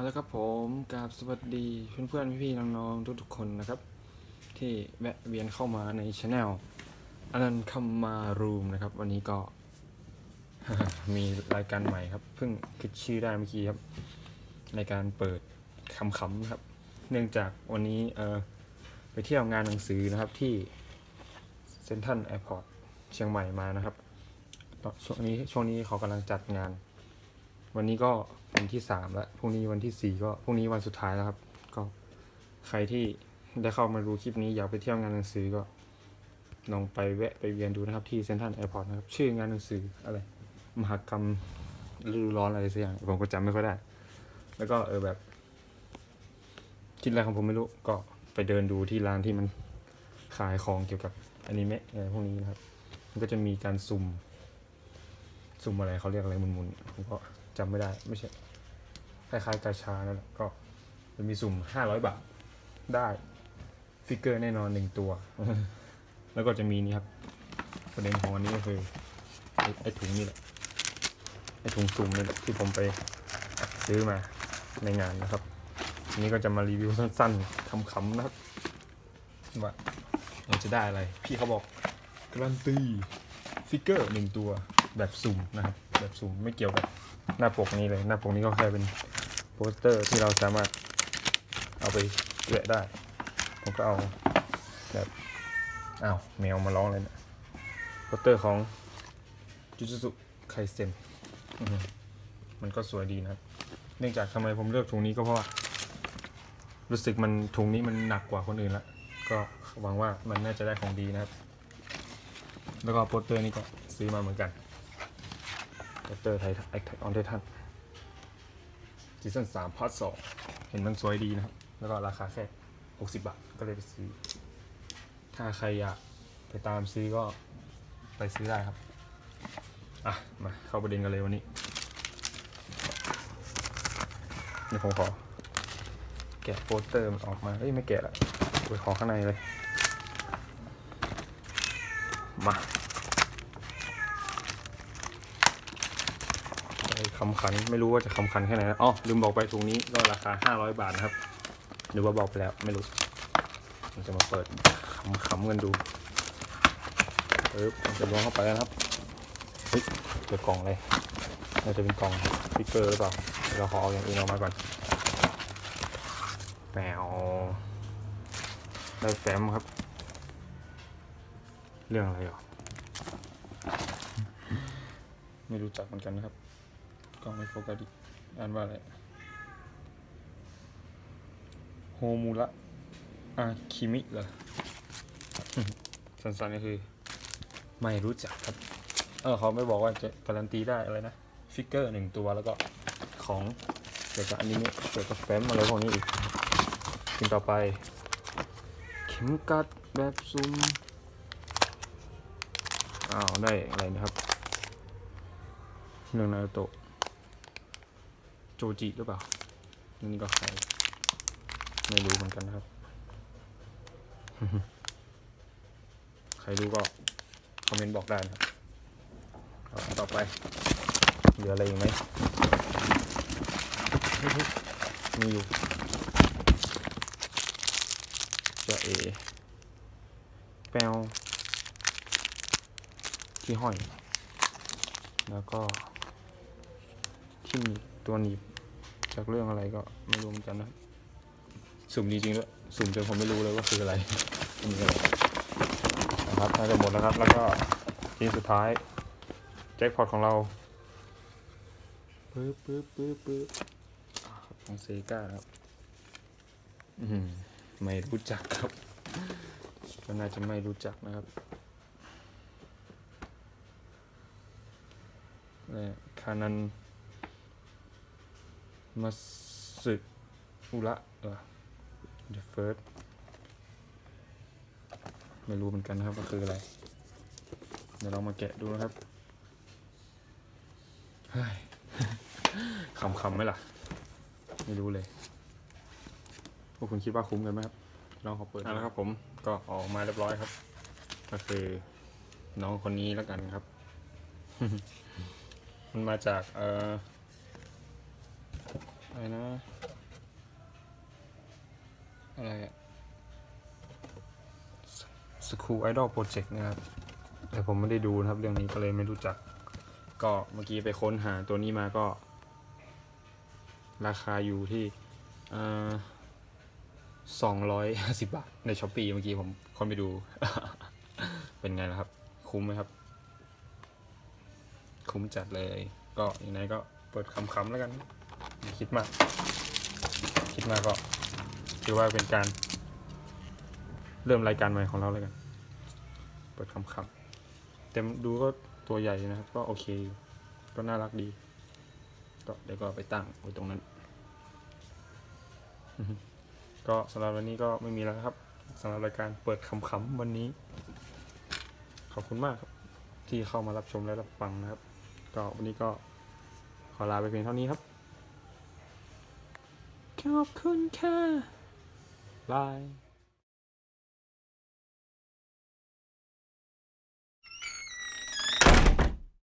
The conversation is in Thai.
เอาละครับผมกราบสวัสดีเพื่อนๆพี่ๆน้องๆทุกๆคนนะครับ ที่แวะเวียนเข้ามาในช anel อนันคัมารูมนะครับ วันนี้ก็ มีรายการใหม่ครับ เพิ่งคิดชื่อได้เมื่อกี้ครับ ในการเปิดคำๆนะครับ เนื่องจากวันนี้เออไปเที่ยวงานหนังสือนะครับที่เซนทันแอร์พอร์ตเชียงใหม่มานะครับช่วงนี้ช่วงนี้เขากำลังจัดงาน วันนี้ก็วันที่สามแล้วพรุ่งนี้วันที่สี่ก็พรุ่งนี้วันสุดท้ายแล้วครับ ก็ใครที่ได้เข้ามาดูคลิปนี้อยากไปเที่ยวงานหนังสือก็ลองไปแวะไปเวียนดูนะครับที่เซนทรัลแอร์พอร์ตนะครับ ชื่องานหนังสืออะไร มหกรรมฤดูร้อนอะไรสักอย่าง ผมก็จำไม่ค่อยได้ แล้วก็เออแบบ คิดอะไรของผมไม่รู้ก็ไปเดินดูที่ร้านที่มันขายของเกี่ยวกับอนิเมะอะไรพวกนี้นะครับ มันก็จะมีการสุ่ม สุ่มอะไรเขาเรียกอะไรมุนๆผมก็ จำไม่ได้ ไม่ใช่คล้ายๆกาชานั่นแหละก็จะมีสุ่มห้าร้อยบาทได้ฟิกเกอร์แน่นอนหนึ่งตัว แล้วก็จะมีนี่ครับ ประเด็นของอันนี้ก็คือไอ้ถุงนี่แหละไอ้ถุงสุ่มนี่แหละที่ผมไปซื้อมาในงานนะครับอันนี้ก็จะมารีวิวสั้นๆคำๆนะครับว่าเราจะได้อะไร พี่เขาบอกการันตีฟิกเกอร์หนึ่งตัวแบบสุ่มนะครับ แบบสุ่มไม่เกี่ยวกับ หน้าปกนี้เลย หน้าปกนี้ก็แค่เป็นโปสเตอร์ที่เราสามารถเอาไปแวะได้ผมก็เอาแบบอ้าวแมวมาร้องเลยนะโปสเตอร์ของจูจูสุไคเซนมันก็สวยดีนะเนื่องจากทำไมผมเลือกถุงนี้ก็เพราะว่ารู้สึกมันถุงนี้มันหนักกว่าคนอื่นละก็หวังว่ามันน่าจะได้ของดีนะครับ แล้วก็โปสเตอร์นี้ก็ซื้อมาเหมือนกัน โปสเตอร์ไทยไอออนไททันซีซั่นสามพาร์ทสองเห็นมันสวยดีนะครับ แล้วก็ราคาแค่หกสิบบาท ก็เลยไปซื้อ ถ้าใครอยากไปตามซื้อก็ไปซื้อได้ครับ อะ มาเข้าประเด็นกันเลยวันนี้เดี๋ยวผมขอ แกะโปสเตอร์มันออกมา เอ้ย ไม่แกะละไปขอข้างในเลย มาไป คำขันไม่รู้ว่าจะคำขันแค่ไหนนะอ๋อลืมบอกไปถุงนี้ก็ราคา 500 บาทนะครับ หรือว่าบอกไปแล้วไม่รู้เราจะมาเปิดคำๆกันดูเออจะล้วงเข้าไปแล้วครับเฮ้ยเจอกล่องเลยน่าจะเป็นกล่องสติกเกอร์หรือเปล่าเราขอเอาอย่างอื่นออกมาก่อนแมวได้แฟ้มครับ เรื่องอะไรอะไม่รู้จักเหมือนกันนะครับ กล้องไม่โฟกัสดิอ่านว่าอะไรโฮมูระอาคิมิเหรอสั้นๆก็คือ ไม่รู้จักครับ เออเขาไม่บอกว่าจะการันตีได้อะไรนะ ฟิกเกอร์หนึ่งตัวแล้วก็ของเกี่ยวกับอันนี้เกี่ยวกับแฟ้มอะไรพวกนี้อีกสิ่งต่อไป เข็มกัดแบบซุ่มอ้าว ได้อะไรนะครับเรื่องนารูโตะ โจจิหรือเปล่า นี่ก็ใคร ไม่รู้เหมือนกันนะครับ ใครรู้ก็คอมเมนต์บอกได้นะครับต่อไป เหลืออะไรอีกไหม มีอยู่จะเอแปลวที่ห้อย แล้วก็ที่หนีตัวหนีบ จากเรื่องอะไรก็ไม่รู้เหมือนกันนะครับสุ่มจริงๆด้วยสุ่มจนผมไม่รู้เลยว่าคืออะไรมีอะไรนะครับน่าจะหมดแล้วครับ แล้วก็ทีสุดท้ายแจ็คพอตของเราปึ๊บปึ๊บปึ๊บปึ๊บอ่าของเซกาครับอืมไม่รู้จักครับก็น่าจะไม่รู้จักนะครับเนี่ยคานัน มาสึกอุระเออ The First ไม่รู้เหมือนกันนะครับว่าคืออะไร เดี๋ยวเรามาแกะดูนะครับเฮ้ยคำๆไหมล่ะ ไม่รู้เลยพวกคุณคิดว่าคุ้มกันไหมครับลองขอเปิดแล้วครับผมก็ออกมาเรียบร้อยครับ ก็คือน้องคนนี้แล้วกันครับ มันมาจากเอ่อ อะไรนะ อะไรอะสคูไอดอลโปรเจกต์นะครับ แต่ผมไม่ได้ดูนะครับ เรื่องนี้ก็เลยไม่รู้จัก ก็เมื่อกี้ไปค้นหาตัวนี้มาก็ ราคาอยู่ที่สองร้อยห้าสิบบาท ในช้อปปีเมื่อกี้ผมค้นไปดู เป็นไงล่ะครับ คุ้มไหมครับ คุ้มจัดเลย ก็ยังไงก็เปิดคำๆแล้วกัน คิดมาก คิดมากก็ถือว่าเป็นการ เริ่มรายการใหม่ของเราแล้วกัน เปิดคำๆเต็มดูก็ตัวใหญ่นะครับ ก็โอเค ก็น่ารักดี ก็เดี๋ยวก็ไปตั้งไว้ตรงนั้น ก็สำหรับวันนี้ก็ไม่มีแล้วครับสำหรับรายการเปิดคำๆวันนี้ ขอบคุณมากครับ ที่เข้ามารับชมและรับฟังนะครับ ก็วันนี้ก็ขอลาไปเพียงเท่านี้ครับ ขอบคุณค่ะบาย